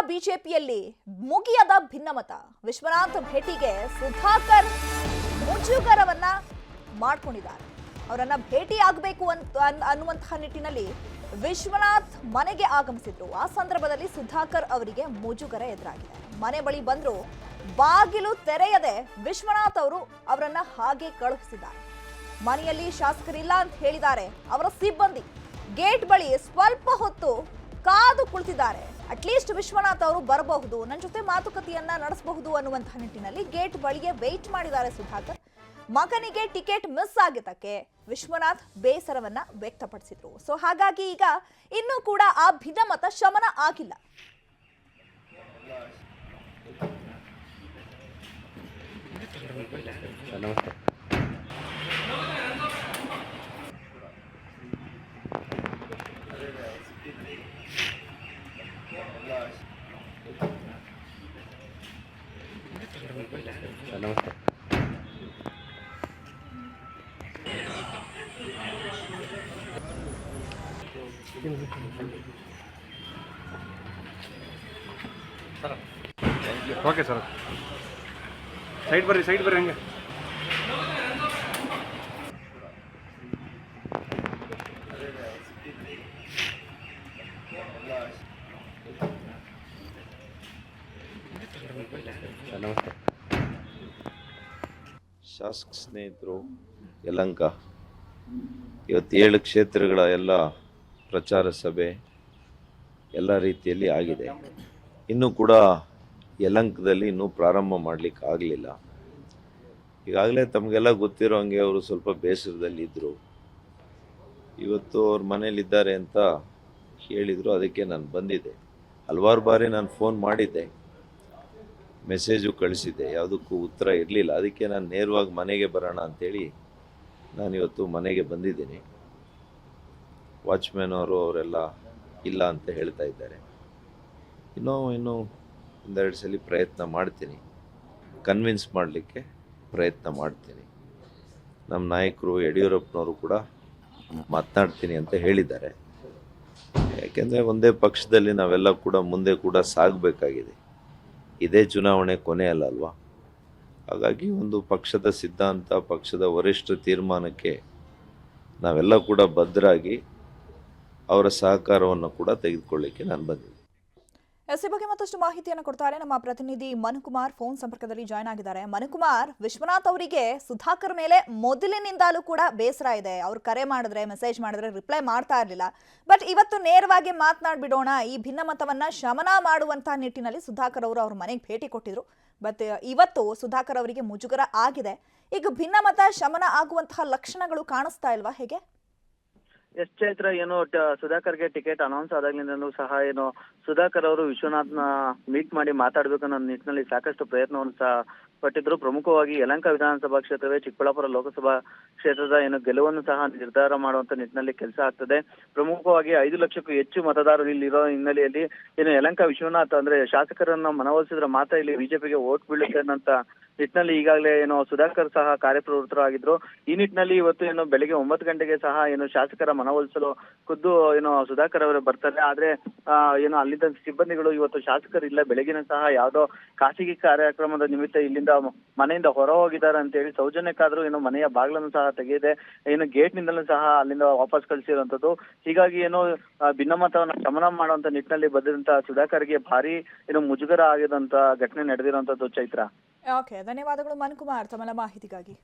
ಬಿಜೆಪಿಯಲ್ಲಿ ಮುಗಿಯದ ಭಿನ್ನಮತ. ವಿಶ್ವನಾಥ್ ಭೇಟಿಗೆ ಸುಧಾಕರ್ ಮುಜುಗರವನ್ನ ಮಾಡ್ಕೊಂಡಿದ್ದಾರೆ. ಅವರನ್ನ ಭೇಟಿ ಆಗಬೇಕು ಅಂತ ಅನ್- ಅನ್ನುವಂತಹ ನಿಟ್ಟಿನಲ್ಲಿ ವಿಶ್ವನಾಥ್ ಮನೆಗೆ ಆಗಮಿಸಿದ್ರು. ಆ ಸಂದರ್ಭದಲ್ಲಿ ಸುಧಾಕರ್ ಅವರಿಗೆ ಮುಜುಗರ ಎದುರಾಗಿದೆ. ಮನೆ ಬಳಿ ಬಂದ್ರು, ಬಾಗಿಲು ತೆರೆಯದೆ ವಿಶ್ವನಾಥ್ ಅವರು ಅವರನ್ನ ಹಾಗೆ ಕಳುಹಿಸಿದ್ದಾರೆ. ಮನೆಯಲ್ಲಿ ಶಾಸಕರಿಲ್ಲ ಅಂತ ಹೇಳಿದ್ದಾರೆ ಅವರ ಸಿಬ್ಬಂದಿ. ಗೇಟ್ ಬಳಿ ಸ್ವಲ್ಪ ಹೊತ್ತು ಕಾದು ಕುಳಿತಿದ್ದಾರೆ. ಅಟ್ಲೀಸ್ಟ್ ವಿಶ್ವನಾಥ್ ಅವರು ಬರಬಹುದು. ನನ್ನ ಜೊತೆ ಮಾತುಕತೆಯನ್ನ ನಡೆಸಬಹುದು ಅನ್ನುವಂತಹ ನಿಟ್ಟಿನಲ್ಲಿ ಗೇಟ್ ಬಳಿಗೆ ವೆಯ್ಟ್ ಮಾಡಿದ್ದಾರೆ ಸುಧಾಕರ್. ಮಗನಿಗೆ ಟಿಕೆಟ್ ಮಿಸ್ ಆಗಿದ್ದಕ್ಕೆ ವಿಶ್ವನಾಥ್ ಬೇಸರವನ್ನ ವ್ಯಕ್ತಪಡಿಸಿದ್ರು. ಸೊ ಹಾಗಾಗಿ ಈಗ ಇನ್ನೂ ಕೂಡ ಆ ಭಿನ್ನಮತ ಶಮನ ಆಗಿಲ್ಲ. नमस्ते ओके सर साइड पर साइड पर रहेंगे. नमस्कार ಶಾಸಕ ಸ್ನೇಹಿತರು, ಯಲಂಕ. ಇವತ್ತು ಏಳು ಕ್ಷೇತ್ರಗಳ ಎಲ್ಲ ಪ್ರಚಾರ ಸಭೆ ಎಲ್ಲ ರೀತಿಯಲ್ಲಿ ಆಗಿದೆ. ಇನ್ನೂ ಕೂಡ ಯಲಂಕದಲ್ಲಿ ಇನ್ನೂ ಪ್ರಾರಂಭ ಮಾಡಲಿಕ್ಕೆ ಆಗಲಿಲ್ಲ. ಈಗಾಗಲೇ ತಮಗೆಲ್ಲ ಗೊತ್ತಿರೋ ಹಂಗೆ ಅವರು ಸ್ವಲ್ಪ ಬೇಸರದಲ್ಲಿ ಇದ್ದರು ಇವತ್ತು ಅವ್ರ ಮನೇಲಿದ್ದಾರೆ ಅಂತ ಹೇಳಿದರು, ಅದಕ್ಕೆ ನಾನು ಬಂದಿದ್ದೆ. ಹಲವಾರು ಬಾರಿ ನಾನು ಫೋನ್ ಮಾಡಿದ್ದೆ. ಮೆಸೇಜು ಕಳಿಸಿದ್ದೆ. ಯಾವುದಕ್ಕೂ ಉತ್ತರ ಇರಲಿಲ್ಲ. ಅದಕ್ಕೆ ನಾನು ನೇರವಾಗಿ ಮನೆಗೆ ಬರೋಣ ಅಂಥೇಳಿ ನಾನಿವತ್ತು ಮನೆಗೆ ಬಂದಿದ್ದೀನಿ. ವಾಚ್ಮ್ಯಾನ್ ಅವರು ಅವರೆಲ್ಲ ಇಲ್ಲ ಅಂತ ಹೇಳ್ತಾ ಇದ್ದಾರೆ. ಇನ್ನೂ ಇನ್ನೂ ಒಂದೆರಡು ಸಲ ಪ್ರಯತ್ನ ಮಾಡ್ತೀನಿ. ಕನ್ವಿನ್ಸ್ ಮಾಡಲಿಕ್ಕೆ ಪ್ರಯತ್ನ ಮಾಡ್ತೀನಿ. ನಮ್ಮ ನಾಯಕರು, ಯಡಿಯೂರಪ್ಪನವರು ಕೂಡ ಮಾತನಾಡ್ತೀನಿ ಅಂತ ಹೇಳಿದ್ದಾರೆ. ಯಾಕೆಂದರೆ ಒಂದೇ ಪಕ್ಷದಲ್ಲಿ ನಾವೆಲ್ಲ ಕೂಡ ಮುಂದೆ ಕೂಡ ಸಾಗಬೇಕಾಗಿದೆ. ಇದೇ ಚುನಾವಣೆ ಕೊನೆ ಅಲ್ಲ ಅಲ್ವಾ? ಹಾಗಾಗಿ ಒಂದು ಪಕ್ಷದ ಸಿದ್ಧಾಂತ, ಪಕ್ಷದ ವರಿಷ್ಠ ತೀರ್ಮಾನಕ್ಕೆ ನಾವೆಲ್ಲ ಕೂಡ ಭದ್ರಾಗಿ ಅವರ ಸಹಕಾರವನ್ನು ಕೂಡ ತೆಗೆದುಕೊಳ್ಳಿಕ್ಕೆ ನಾನು ಬಂದಿದ್ದೆ ಈ ಬಗ್ಗೆ ಮತ್ತಷ್ಟು ಮಾಹಿತಿಯನ್ನು ಕೊಡ್ತಾರೆ ನಮ್ಮ ಪ್ರತಿನಿಧಿ ಮನುಕುಮಾರ್ ಫೋನ್ ಸಂಪರ್ಕದಲ್ಲಿ ಜಾಯ್ನ್ ಆಗಿದ್ದಾರೆ. ಮನುಕುಮಾರ್, ವಿಶ್ವನಾಥ್ ಅವರಿಗೆ ಸುಧಾಕರ್ ಮೇಲೆ ಮೊದಲಿನಿಂದಲೂ ಕೂಡ ಬೇಸರ ಇದೆ. ಅವ್ರು ಕರೆ ಮಾಡಿದ್ರೆ ಮೆಸೇಜ್ ಮಾಡಿದ್ರೆ ರಿಪ್ಲೈ ಮಾಡ್ತಾ ಇರಲಿಲ್ಲ. ಬಟ್ ಇವತ್ತು ನೇರವಾಗಿ ಮಾತನಾಡ್ಬಿಡೋಣ. ಈ ಭಿನ್ನಮತವನ್ನ ಶಮನ ಮಾಡುವಂತಹ ನಿಟ್ಟಿನಲ್ಲಿ ಸುಧಾಕರ್ ಅವರು ಅವ್ರ ಮನೆಗೆ ಭೇಟಿ ಕೊಟ್ಟಿದ್ರು. ಬಟ್ ಇವತ್ತು ಸುಧಾಕರ್ ಅವರಿಗೆ ಮುಜುಗರ ಆಗಿದೆ. ಈಗ ಭಿನ್ನಮತ ಶಮನ ಆಗುವಂತಹ ಲಕ್ಷಣಗಳು ಕಾಣಿಸ್ತಾ ಇಲ್ವಾ? ಹೇಗೆ? ಎಸ್ ಚೈತ್ರ ಏನು ಸುಧಾಕರ್ ಸುಧಾಕರ್ಗೆ ಟಿಕೆಟ್ ಅನೌನ್ಸ್ ಆದಾಗ್ಲಿಂದನೂ ಸಹ ಏನು ಸುಧಾಕರ್ ಅವರು ವಿಶ್ವನಾಥ್ನ ಮೀಟ್ ಮಾಡಿ ಮಾತಾಡ್ಬೇಕು ಅನ್ನೋ ನಿಟ್ಟಿನಲ್ಲಿ ಸಾಕಷ್ಟು ಪ್ರಯತ್ನವನ್ನು ಸಹ ಪಟ್ಟಿದ್ರು. ಪ್ರಮುಖವಾಗಿ ಯಲಂಕ ವಿಧಾನಸಭಾ ಕ್ಷೇತ್ರವೇ ಚಿಕ್ಕಬಳ್ಳಾಪುರ ಲೋಕಸಭಾ ಕ್ಷೇತ್ರದ ಏನು ಗೆಲುವನ್ನು ಸಹ ನಿರ್ಧಾರ ಮಾಡುವಂತ ನಿಟ್ಟಿನಲ್ಲಿ ಕೆಲಸ ಆಗ್ತದೆ. ಪ್ರಮುಖವಾಗಿ ಐದು ಲಕ್ಷಕ್ಕೂ ಹೆಚ್ಚು ಮತದಾರರು ಇಲ್ಲಿರೋ ಹಿನ್ನೆಲೆಯಲ್ಲಿ ಏನು ಯಲಂಕ ವಿಶ್ವನಾಥ್ ಅಂದ್ರೆ ಶಾಸಕರನ್ನ ಮನವೊಲಿಸಿದ್ರೆ ಮಾತ್ರ ಇಲ್ಲಿ ಬಿಜೆಪಿಗೆ ಓಟ್ ಬೀಳುತ್ತೆ ಅನ್ನೋಂತ ನಿಟ್ಟಿನಲ್ಲಿ ಈಗಾಗಲೇ ಏನು ಸುಧಾಕರ್ ಸಹ ಕಾರ್ಯಪ್ರವೃತ್ತರಾಗಿದ್ರು. ಈ ನಿಟ್ಟಿನಲ್ಲಿ ಇವತ್ತು ಏನು ಬೆಳಿಗ್ಗೆ ಒಂಬತ್ತು ಗಂಟೆಗೆ ಸಹ ಏನು ಶಾಸಕರ ಮನವೊಲಿಸಲು ಖುದ್ದು ಏನು ಸುಧಾಕರ್ ಅವರು ಬರ್ತಾರೆ. ಆದ್ರೆ ಏನು ಅಲ್ಲಿದ್ದ ಸಿಬ್ಬಂದಿಗಳು ಇವತ್ತು ಶಾಸಕರು ಇಲ್ಲ ಬೆಳಗಿನ ಸಹ ಯಾವುದೋ ಖಾಸಗಿ ಕಾರ್ಯಕ್ರಮದ ನಿಮಿತ್ತ ಇಲ್ಲಿಂದ ಮನೆಯಿಂದ ಹೊರ ಹೋಗಿದ್ದಾರೆ ಅಂತ ಹೇಳಿ ಸೌಜನ್ಯಕ್ಕಾದ್ರೂ ಏನು ಮನೆಯ ಬಾಗಿಲನ್ನು ಸಹ ತೆಗೆಯದೆ, ಏನು ಗೇಟ್ ನಿಂದಲೂ ಸಹ ಅಲ್ಲಿಂದ ವಾಪಸ್ ಕಳಿಸಿರುವಂತದ್ದು ಹೀಗಾಗಿ ಏನು ಭಿನ್ನಮತವನ್ನ ಶಮನ ಮಾಡುವಂತ ನಿಟ್ಟಿನಲ್ಲಿ ಬಂದಿರುವಂತಹ ಸುಧಾಕರ್ಗೆ ಭಾರಿ ಏನು ಮುಜುಗರ ಆಗಿದಂತ ಘಟನೆ ನಡೆದಿರುವಂತದ್ದು ಚೈತ್ರ. ಓಕೆ ಧನ್ಯವಾದಗಳು ಮನ್ಕುಮಾರ್ ತಮ್ಮ ಮಾಹಿತಿಗಾಗಿ.